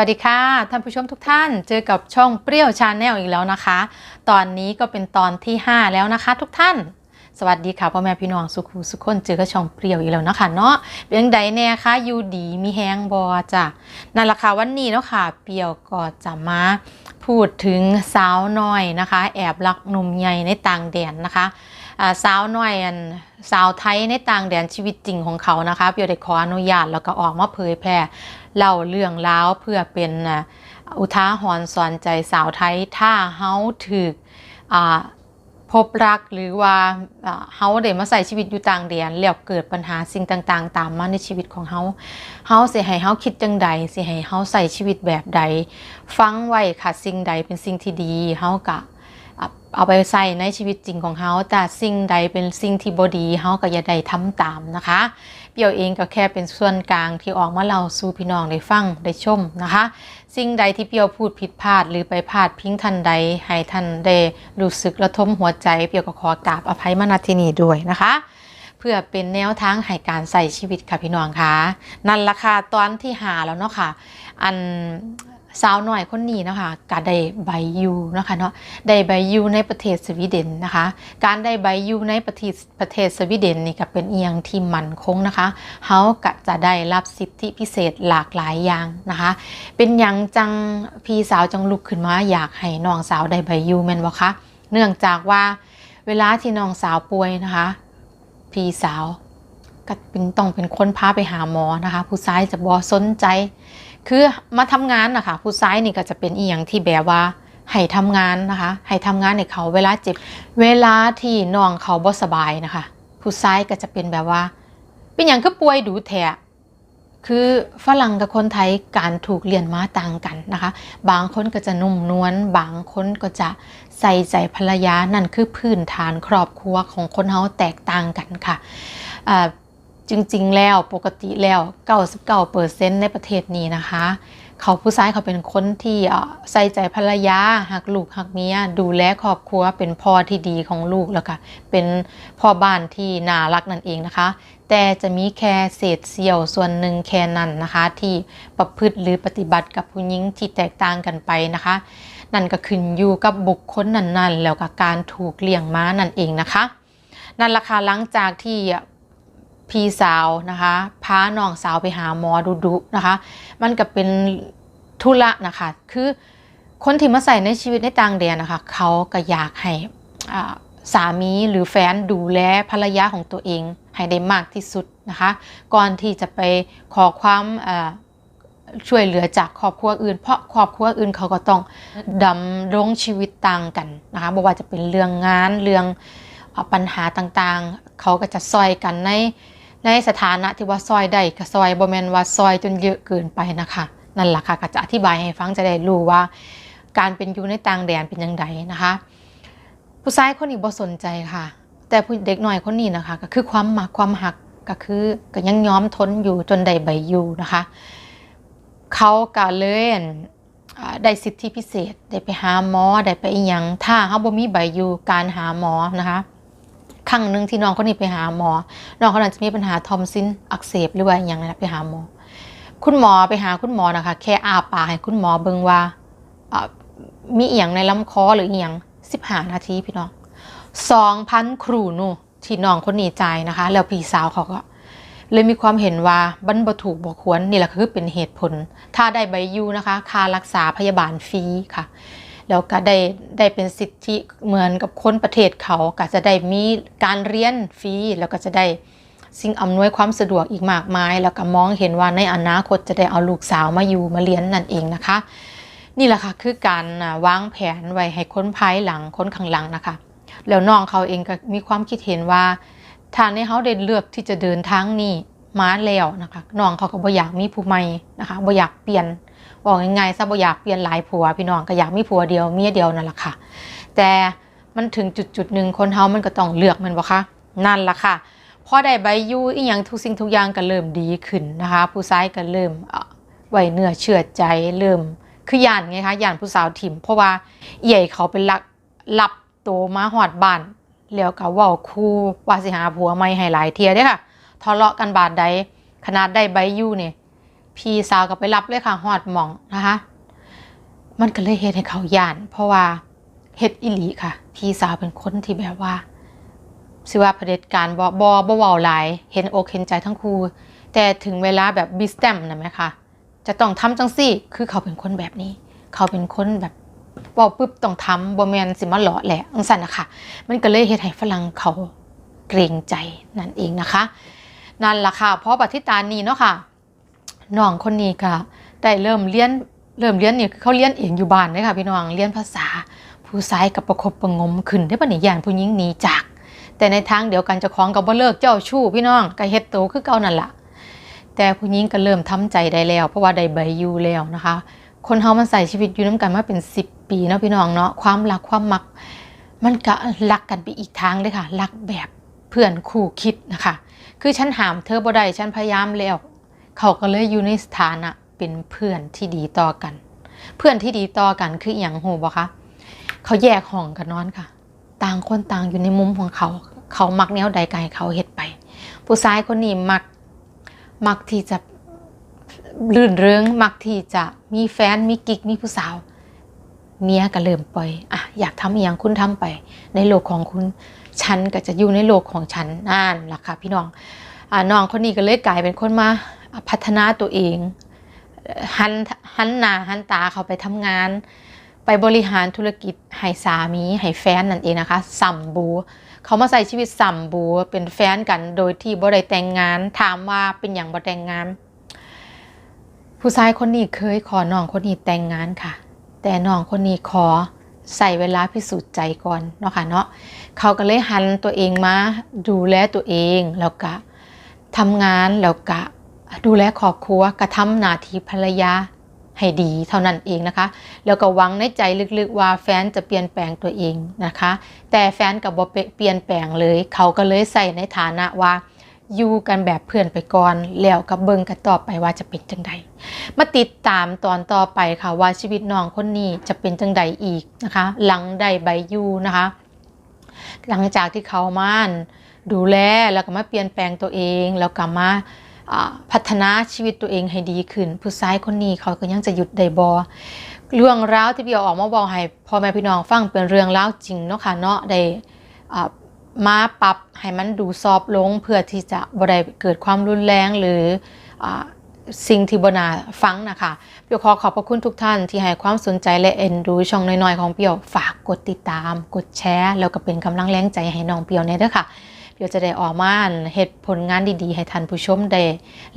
วัสดีค่ะ ท่านผู้ชมทุกท่านเจอกับช่องเปรี้ยวชาแนลอีกแล้วนะคะ ตอนนี้ก็เป็นตอนที่ 5 แล้วนะคะ ทุกท่าน สวัสดีค่ะพ่อแม่พี่น้องสุขุสุขคนเจอกับช่องเปรี้ยวอีกแล้วนะคะเนาะเป็นยังไงแน่คะอยู่ดีมีแฮงบอจ้ะนั่นแหละค่ะวันนี้เนาะค่ะ เปรี้ยวก็จะมาพูดถึงสาวน้อยนะคะ แอบรักหนุ่มใหญ่ในต่างแดนนะคะสาวน้อยอันสาวไทยในต่างแดนชีวิตจริงของเขานะคะเปรี้ยวได้ขออนุญาตแล้วก็ออกมาเผยแพร่ เล่าเรื่องราวเพื่อเป็นอุทาหรณ์สอนใจสาวไทย ถ้าเฮาถึกพบรักหรือว่าเฮาได้มาใส่ชีวิตอยู่ต่างแดนแล้วเกิดปัญหาสิ่งต่างๆ ตามมาในชีวิตของเฮาเฮาสิให้เฮาคิดจังใดสิให้เฮาใส่ชีวิตแบบใด ฟังไว้ค่ะสิ่งใดเป็นสิ่งที่ดีเฮากะเอาไปใส่ในชีวิตจริงของเฮาแต่สิ่งใดเป็นสิ่งที่บดีเฮาก็อย่าได้ทำตามนะคะ เปียวเองก็แค่เป็นส่วนกลางที่ออกมาเล่าสู่พี่น้องได้ฟังได้ชมนะคะ สิ่งใดที่เปียวพูดผิดพลาดหรือไปพลาดพิงทันใดให้ท่านได้รู้สึกระทมหัวใจเปียวก็ขอกราบอภัยมาณที่นี้ด้วยนะคะเพื่อเป็นแนวทางให้การใส่ชีวิตค่ะพี่น้องคะนั่นละค่ะตอนที่หาแล้วเนาะค่ะ อัน สาวหน่อยคนนี้นะคะก็ได้ใบยูนะคะเนาะได้ใบยูในประเทศสวีเดนนะคะ การได้ใบยูในประเทศประเทศสวีเดนนี่ก็เป็นเอียงที่มั่นคงนะคะเฮาก็จะได้รับสิทธิพิเศษหลากหลายอย่างนะคะ เป็นหยังจังพี่สาวจังลุกขึ้นมาอยากให้น้องสาวได้ใบยูแม่นบ่คะเนื่องจากว่าเวลาที่น้องสาวป่วยนะคะ พี่สาวก็เป็นต้องเป็นคนพาไปหาหมอนะคะ ผู้ชายจะบอสนใจ คือมาทำงานนะคะผู้ชายนี่ก็จะเป็นอีหยังที่แบบว่าให้ทำงานนะคะให้ทำงานในเขาเวลาเจ็บ เวลาที่น้องเขาบ่สบายนะคะ ผู้ชายก็จะเป็นแบบว่า เป็นอย่างก็ป่วยดูแทะคือฝรั่งกับคนไทยการถูกเรียนมาต่างกันนะคะ บางคนก็จะนุ่มนวลบางคนก็จะใส่ใจภรรยานั่นคือพื้นฐานครอบครัวของคนเฮาแตกต่างกันค่ะ จริง ๆ แล้วปกติแล้ว 99%ในประเทศนี้นะคะ เขาผู้ชายเขาเป็นคนที่ใส่ใจภรรยาหักลูกหักเมียดูแลครอบครัวเป็นพ่อที่ดีของลูกแล้วค่ะเป็นพ่อบ้านที่น่ารักนั่นเองนะคะ แต่จะมีแค่เศษเสี้ยวส่วนหนึ่งแค่นั้นนะคะ ที่ประพฤติหรือปฏิบัติกับผู้หญิงที่แตกต่างกันไปนะคะ นั่นก็ขึ้นอยู่กับบุคคลนั้นๆ แล้วกับการถูกเลี้ยงม้านั่นเองนะคะ นั่นละค่ะหลังจากที่ พี่สาวนะคะพาน้องสาวไปหาหมอดุๆนะคะ มันก็เป็นธุระนะคะ คือคนที่มาใส่ในชีวิตในต่างแดนนะคะ เขาก็อยากให้สามีหรือแฟนดูแลภรรยาของตัวเอง ให้ได้มากที่สุดนะคะ ก่อนที่จะไปขอความช่วยเหลือจากครอบครัวอื่น เพราะครอบครัวอื่นเขาก็ต้องดำรงชีวิตต่างกันนะคะไม่ว่าจะเป็นเรื่องงานเรื่องปัญหาต่างๆ เขาก็จะซอยกันใน ในสถานะที่ว่าซอยได้ก็ซอยบ่แมนว่าซอยจนเยอะเกินไปนะคะ นั่นแหละค่ะก็จะอธิบายให้ฟังจะได้รู้ว่า การเป็นอยู่ในต่างแดนเป็นยังไงนะคะ ผู้ชายคนนี้บ่สนใจค่ะ แต่ผู้เด็กหน้อยคนนี้นะคะ ก็คือความมักความหักก็คือก็ยังยอมทนอยู่จนได้ใบอยู่นะคะ เขาก็เล่นได้สิทธิพิเศษ ได้ไปหาหมอ ได้ไปอีหยัง ถ้าเขาบ่มีใบอยู่การหาหมอนะคะ ครั้งหนึ่งที่น้องคนนี้ไปหาหมอ น้องคนนั้นจะมีปัญหาทอมซินอักเสบหรือว่าอย่างนั้นะไปหาหมอ คุณหมอไปหาคุณหมอนะคะ แค่อาปากให้คุณหมอเบิ่งว่ามีเอียงในลำคอหรือเอียงสิบห้านาทีพี่น้องสองพันครูนูที่น้องคนนี้จ่ายนะคะ แล้วพี่สาวเขาก็เลยมีความเห็นว่าบันบถูกบควรนี่แหละคือเป็นเหตุผล ถ้าได้ใบยูนะคะ ค่ารักษาพยาบาลฟรีค่ะ แล้วก็ได้ได้เป็นสิทธิเหมือนกับคนประเทศเขาก็จะได้มีการเรียนฟรีแล้วก็จะได้สิ่งอำนวยความสะดวกอีกมากมาย แล้วก็มองเห็นว่าในอนาคตจะได้เอาลูกสาวมาอยู่มาเรียนนั่นเองนะคะ นี่แหละค่ะคือการวางแผนไว้ให้คนภายหลังคนข้างหลังนะคะ แล้วน้องเขาเองก็มีความคิดเห็นว่าทาในเขาได้เลือกที่จะเดินทางนี้มาแล้วนะคะน้องเขาก็บ่อยากมีผู้ใหม่นะคะบ่อยากเปลี่ยน บอกง่ายๆซะบ่อยากเปลี่ยนหลายผัวพี่น้องก็อยากมีผัวเดียวเมียเดียวนั่นแหละค่ะ แต่มันถึงจุดจุดหนึ่งคนเฮามันก็ต้องเลือกมันบ่คะนั่นล่ะค่ะพอได้ใบยูอีหยังทุกสิ่งทุกอย่างก็เริ่มดีขึ้นนะคะ ผู้ชายก็เริ่มเอ่อไว้เนื้อเชื่อใจเริ่มคือย่านไงคะย่านผู้สาวถิ่ม เพราะว่าเอี่เขาเป็นลักรับโตวมาหอดบ้านแล้วก็ว้าคู่ว่าสิหาผัวใหม่ให้หลายเทียเด้ค่ะทะเลาะกันบาดใดขนาดได้ใบยูเนี่ย พี่สาวก็ไปรับเลยค่ะฮอดหมองนะคะ มันก็เลยเฮ็ดให้เขาย่าน เพราะว่าเฮ็ดอิลีค่ะ พี่สาวเป็นคนที่แบบว่าสิว่าเผด็จการบ่บ่บ่เว้าหลาย เห็นอกเห็นใจทั้งคู่แต่ถึงเวลาแบบบิสแตมนะไหมคะจะต้องทำจังซี่ คือเขาเป็นคนแบบนี้ เขาเป็นคนแบบเว้าปุ๊บต้องทำบ่แมนสิมาหล่อแหละจังซั่นนะคะมันก็เลยเฮ็ดให้ฝรั่งเขาเกรงใจนั่นเองนะคะ นั่นล่ะค่ะเพราะบัดทิตานีเนาะค่ะ น้องคนนี้ก็ได้เริ่มเรียนเริ่มเรียนนี่เขาเรียนเองอยู่บ้านเลยค่ะพี่น้องเรียนภาษา ผู้ชายกับประคบประงมขึ้นได้ปะนี่ย่านผู้หญิงหนีจาก แต่ในทางเดียวกันเจ้าของก็บ่เลิกเจ้าชู้พี่น้องก็เฮ็ดโตคือเก่านั่นล่ะแต่ผู้หญิงก็เริ่มทำใจได้แล้ว เพราะว่าได้ใบอยู่แล้วนะคะ คนเฮามันใส่ชีวิตอยู่น้ำกันมาเป็น 10 ปีเนาะพี่น้องเนาะความรักความมัก มันก็รักกันไปอีกทางเลยค่ะรักแบบเพื่อนคู่คิดนะคะ คือฉันหามเธอบ่ได้ฉันพยายามแล้ว เขาก็เลยอยู่ในสถานะเป็นเพื่อนที่ดีต่อกัน เพื่อนที่ดีต่อกันคืออย่างหูบ่คะเขาแยกห้องกันนอนค่ะ ต่างคนต่างอยู่ในมุมของเขา เขามักแนวใดกันเขาเฮ็ดไป ผู้ชายคนนี้มักมักที่จะลื่นเริงมักที่จะมีแฟนมีกิ๊กมีผู้สาว เมียก็เริ่มปล่อยอะอยากทำอย่างคุณทำไป ในโลกของคุณฉันก็จะอยู่ในโลกของฉันนั่นล่ะค่ะพี่น้องอ่าน้องคนนี้ก็เลยกลายเป็นคนมา พัฒนาตัวเองหันหันหน้าหันตาเขาไปทำงาน ไปบริหารธุรกิจให้สามีให้แฟนนั่นเองนะคะสัมบู เขามาใส่ชีวิตสัมบูเป็นแฟนกันโดยที่บ่ได้แต่งงาน ถามว่าเป็นอย่างบ่แต่งงาน ผู้ชายคนนี้เคยขอน้องคนนี้แต่งงานค่ะ แต่น้องคนนี้ขอใส่เวลาพิสูจน์ใจก่อนเนาะค่ะเนาะเขาก็เลยหันตัวเองมาดูแลตัวเองแล้วก็ทำงานแล้วก็ ดูแลครอบครัวกระทำหน้าที่ภรรยาให้ดีเท่านั้นเองนะคะ แล้วก็หวังในใจลึกๆว่าแฟนจะเปลี่ยนแปลงตัวเองนะคะ แต่แฟนกับบ่เปลี่ยนแปลงเลย เขาก็เลยใส่ในฐานะว่าอยู่กันแบบเพื่อนไปก่อน แล้วก็เบิ่งกันต่อไปว่าจะเป็นจังใดมาติดตามตอนต่อไปค่ะว่าชีวิตน้องคนนี้จะเป็นจังใดอีกนะคะ หลังได้ใบยูนะคะ หลังจากที่เขามาดูแลแล้วก็มาเปลี่ยนแปลงตัวเองแล้วก็มา พัฒนาชีวิตตัวเองให้ดีขึ้น ผู้ชายคนนี้เขาก็ยังจะหยุดได้บอเรื่องราวที่พี่เอาออกมาบอกให้พ่อแม่พี่น้องฟังเป็นเรื่องราวจริงเนาะค่ะเนาะได้มาปรับให้มันดูซอฟต์ลงเพื่อที่จะบ่ได้เกิดความรุนแรงหรือสิ่งที่บนาฟังนะคะเปียวขอขอบพระคุณทุกท่านที่ให้ความสนใจและเอ็นดูช่องน้อยๆของเปียวฝากกดติดตาม กดแชร์ แล้วก็เป็นกำลังแรงใจให้น้องเปียวเนี่ยเด้อค่ะ เปียวจะได้ออกมาเหตุผลงานดีๆ ให้ท่านผู้ชมได้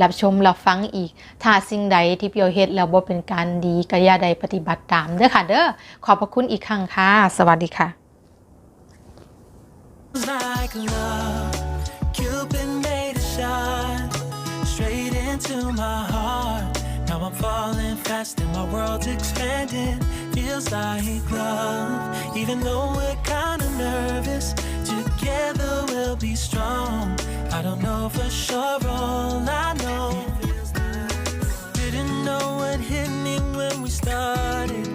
รับชมรับฟังอีก ถ้าสิ่งใดที่เปียวเฮ็ดแล้วบ่เป็นการดีก็อย่าได้ปฏิบัติตามเด้อค่ะ เด้อขอบพระคุณอีกครั้งค่ะ สวัสดีค่ะ like love. Cupid made a shot straight into my heart. Now I'm falling fast and my world's expanding. Feels like love, even though we're kinda nervous. Together we'll be strong. I don't know for sure, all I know. Didn't know what hit me when we started.